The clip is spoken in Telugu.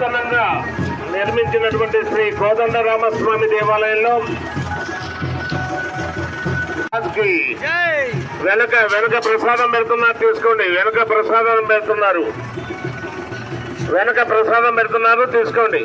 నూతనంగా నిర్మించినటువంటి శ్రీ కోదండరామస్వామి దేవాలయంలో వెనక వెనక ప్రసాదం పెడుతున్నారు తీసుకోండి. వెనక ప్రసాదం పెడుతున్నారు. వెనక ప్రసాదం పెడుతున్నారు తీసుకోండి.